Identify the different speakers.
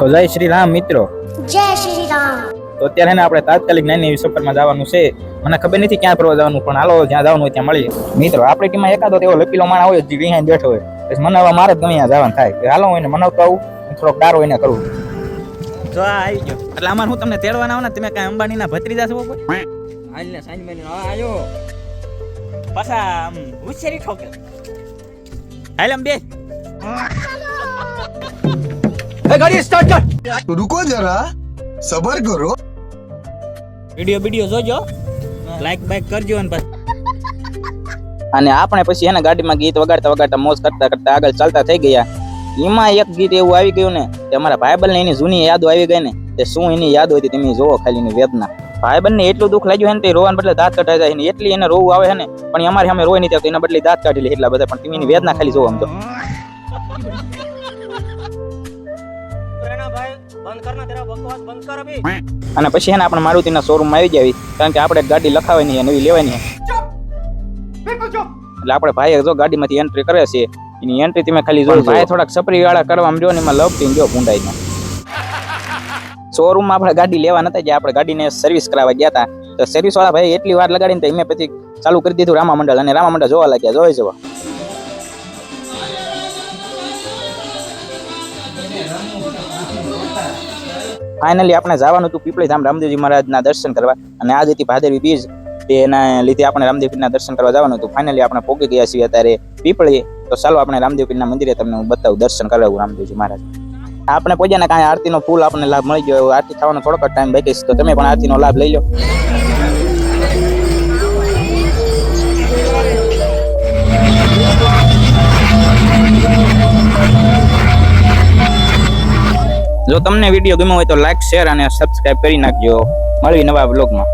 Speaker 1: તો જય શ્રી રામ મિત્રો.
Speaker 2: જય શ્રી રામ
Speaker 1: તો અત્યારે ને આપણે તાત્કાલિક નાની એવી સફરમાં જવાનું છે. મને ખબર નથી ક્યાં ફરવા જવાનું પણ હાલો જ્યાં જવાનું હોય ત્યાં મળીએ મિત્રો આપણે ટીમમાં એકાદો એવો લપીલો માણા હોય જે વિહાઈ બેઠો હોય. પછી મને હવે મારે જ ગમે જવાનું થાય. કે હાલો હોય ને મનાવતો આવું થોડોક ડારો હોય ને કરું. જો આવી ગયો. એટલે અમારે હું તમને તેડવાના આવું ને તમે કાંઈ અંબાણીના ભત્રીજા છો કોઈ
Speaker 3: હાલને સાંજ મહિને આયો
Speaker 1: પાછા હોશિયારી ઠોકે. હાલ ગાડી સ્ટાર્ટ
Speaker 4: કર. રુકો જરા. સબર કરો.
Speaker 1: વિડિયો વિડિયો જોજો. લાઈક બાઈક કરજો અને બસ અને આપણે પછી એના ગાડીમાં ગીત વગાડતા વગાડતા મોજ કરતા કરતા આગળ ચાલતા થઈ ગયા. એમાં એક ગીત એવું આવી ગયું ને કે અમારા ભાઈબલને એની જૂની યાદો આવી ગઈ ને તે શું એની યાદ હોય તેમની જોવો ખાલી એની વેદના. ભાઈબંધને એટલું દુઃખ લાગ્યું ને તે રોવાને બદલે દાંત કટાઈ જાય એટલી એને રોવું આવે ને પણ અમારે અમે રોય નહીં તો એના બદલે દાંત કાઢી લે એટલા બધા પણ તમે એની વેદના ખાલી જોવા આમ તો. અને પછી એને આપણે મારુતિના શોરૂમમાં આવી જાવી. કારણ કે આપણે ગાડી લખાવાની છે નવી લેવાની છે એટલે આપણે ભાઈ જો ગાડીમાંથી એન્ટ્રી કરે છે એની એન્ટ્રી તમે ખાલી જો ભાઈ થોડાક સપરી વાળા કરવા જો ને એમાં લવ ગયો જો ભૂંડાઈ શોરૂમમાં આપણે ગાડી લેવા નતા ગયા આપણે ગાડીને સર્વિસ કરાવવા ગયા હતા તો સર્વિસ વાળા ભાઈ એટલી વાર લગાડીને તો એમે પછી ચાલુ કરી દીધું રામા મંડળ અને રામા મંડળ જોવા લાગ્યા જોઈ જવા. ફાઇનલી આપણે જવાનું હતું પીપળી ધામ રામદેવજી મહારાજના દર્શન કરવા. અને આજ ભાદરવી બીજ. એના લીધે આપણે રામદેવ પીરના દર્શન કરવા જવાનું હતું. ફાઇનલી આપણે પોગી ગયા છીએ અત્યારે પીપળી. તો ચાલો આપણે રામદેવપીરના મંદિરે તમને હું બતાવું, દર્શન કરાવું રામદેવજી મહારાજ. આપણે પહોંચ્યા ને કાંઈ આરતીનો ફૂલ આપણને લાભ મળી ગયો, આરતી થવાનો થોડોક ટાઈમ બાકી તો તમે પણ આરતીનો લાભ લઈ લો. જો તમને વીડિયો ગમ્યો હોય તો લાઈક શેર અને સબસ્ક્રાઈબ કરી નાખજો. મળવી નવા બ્લોગમાં